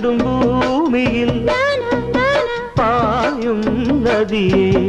വീണ്ടും ഭൂമിയിൽ പായും നദിയേ.